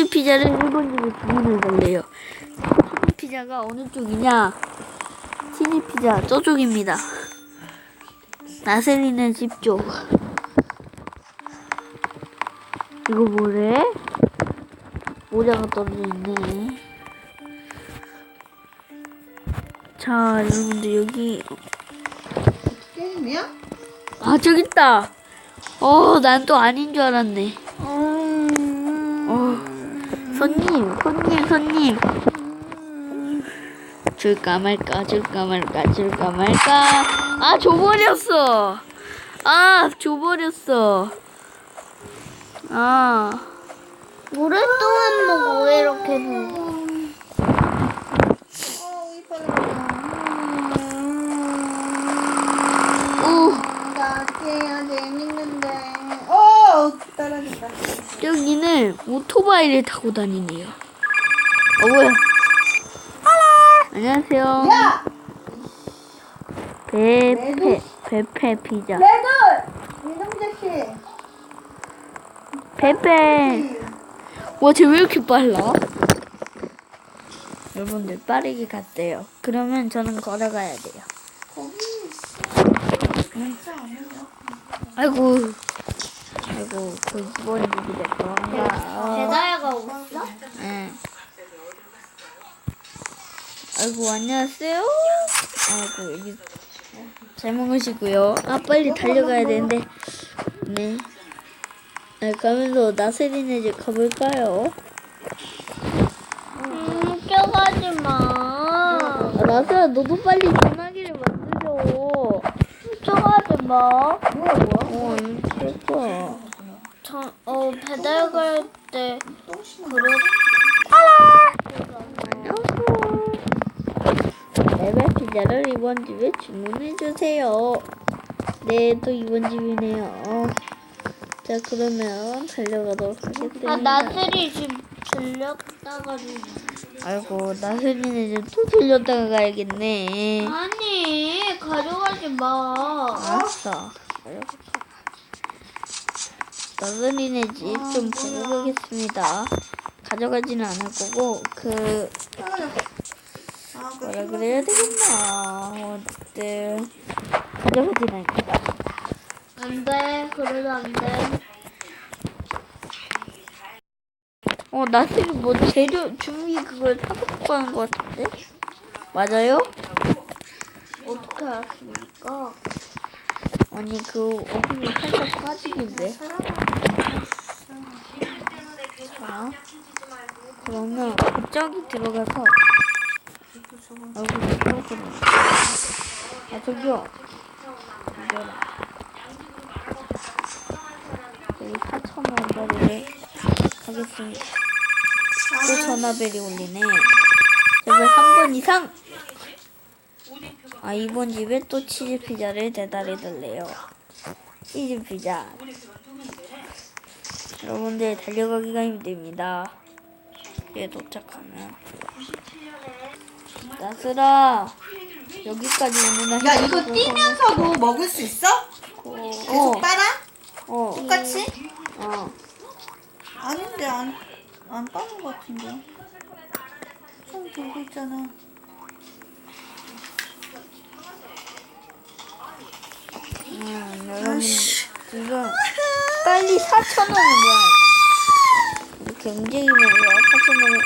치즈 피자를 일본 집에 주문을 달래요. 치즈 피자가 어느 쪽이냐? 치즈 피자 저쪽입니다. 나셀리는 집 쪽. 이거 뭐래? 모자가 떨어져 있네. 자, 여러분들 여기 게임이야? 아 저기 있다. 어, 난 또 아닌 줄 알았네. 손님, 손님, 손님. 줄까 말까, 줄까 말까, 줄까 말까. 아, 줘버렸어. 아, 줘버렸어. 아, 오랫동안 먹어 왜 이렇게 이빨. 오, 나 깨야 재밌는데. 여기는 오토바이를 타고 다니네요. 어, 뭐야? 안녕하세요. 야, 베페, 베페 피자. 베페. 와, 쟤 왜 이렇게 빨라? 여러분들 빠르게 갔대요. 그러면 저는 걸어가야 돼요. 거기 해요. 아이고, 아이고, 그 이번 일이 됐던가. 배달가 없어? 응. 아이고, 안녕하세요. 아이고, 여기 잘 먹으시고요. 아, 빨리 달려가야 되는데. 네. 네, 가면서 나세린네 집 가볼까요? 음, 껴가지 마. 아, 나세야, 너도 빨리 전화기를 만들어. 껴가지 마. 뭐야, 뭐야? 어, 이거 예뻐. 저, 어, 배달 갈 때 그래. 레벨 피자를 이번 집에 주문해 주세요. 네, 또 이번 집이네요. 자, 그러면 달려가도록 하겠습니다. 아, 나들이 지금 들렸다가지고. 아이고, 나슬이네 집또 들렸다가 가야겠네. 아니, 가져가지 마. 알았어. 나슬이네 집좀 보고 가겠습니다. 가져가지는 않을 거고, 그, 아, 그 뭐라 그래야 되겠나. 어쨌든, 가져가지는 않을 거다. 안 돼, 그래도 안 돼. 어, 나슬이 뭐 재료, 준비 그걸 사갖고 가는 것 같은데? 맞아요? 어떻게 알았습니까? 아니, 그, 어금니 살짝 빠지는데. 자, 그러면 저기 들어가서 얼굴 들어가는 아, 저기요. 이거라. 여기 4,000원짜리를 가겠습니다. 또 전화벨이 울리네. 제발 3번 이상! 아, 이번 집에 또 치즈 피자를 배달해 달래요. 치즈 피자. 여러분들 달려가기가 힘듭니다. 에 도착하면. 나스라 여기까지 오는 날. 야, 이거 뛰면서도 먹을 수 있어? 어, 계속 빨아? 어, 똑같이? 어. 아닌데, 안, 안 빠는 것 같은데. 좀 돌고 있잖아. 음, 여러분 지금 빨리 4천 원을 모아야 돼. 이렇게 움직이면서 4천 원을.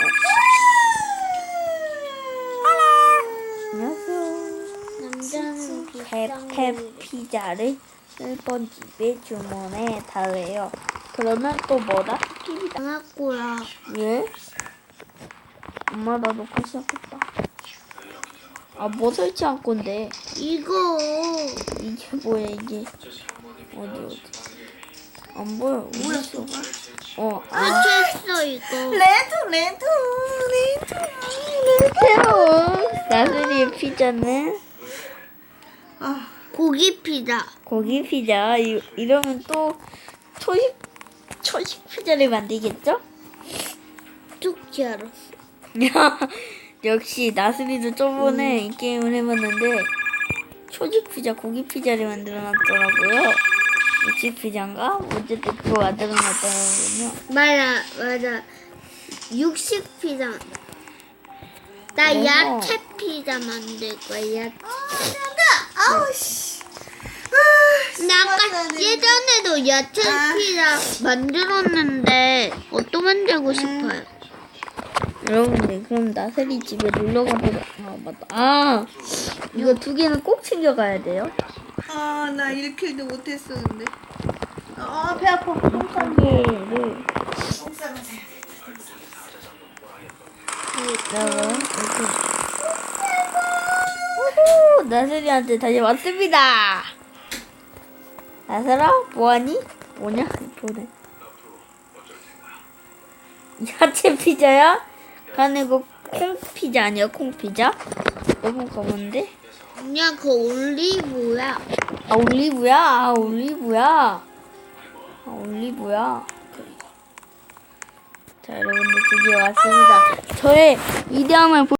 안녕하세요. 남자는 페페 피자를 1번 집에 주문해 달래요. 그러면 또 뭐다? 할 거야. 예? 엄마 나 녹화 시작했다. 아 뭐 설치할 건데? 이거. 이게 뭐야 이게? 어디 어디? 안 보여. 뭐야? 저거? 어, 아. 설치했어, 이거. 레드, 레드, 레드, 레드. 나스리 피자는 아, 고기 피자. 고기 피자. 이, 이러면 또 초식 초식 피자를 만들겠죠? 뚝지 알았어. 역시 나스리도 저번에 이 게임을 해봤는데 초식 피자, 고기 피자를 만들어놨더라고요. 육식 피자인가? 어쨌든 그거 만들어놨더라고요. 맞아, 맞아. 육식 피자. 나 그래서- 야채 피자 만들 거야. 아우 씨. 나 아까 예전에도 야채 아. 피자 만들었는데 어또 만들고 음. 싶어요. 여러분들 그럼 나슬이 집에 놀러 가보자. 아 맞다. 아 이거 두 개는 꼭 챙겨가야 돼요. 아 나 1킬도 못했어 근데. 아배 아파. 한 개를 똥싸면 돼. 여러분 이렇게. 우후 나슬이한테 다시 왔습니다. 나슬아 뭐하니? 뭐냐? 보내. 야채 피자야? 아니고 콩 피자 아니야 콩 피자? 너무 검은데? 그냥 그 올리브야. 아 올리브야? 아 올리브야? 아 올리브야? 자 여러분들 드디어 왔습니다. 저의 위대함을 보...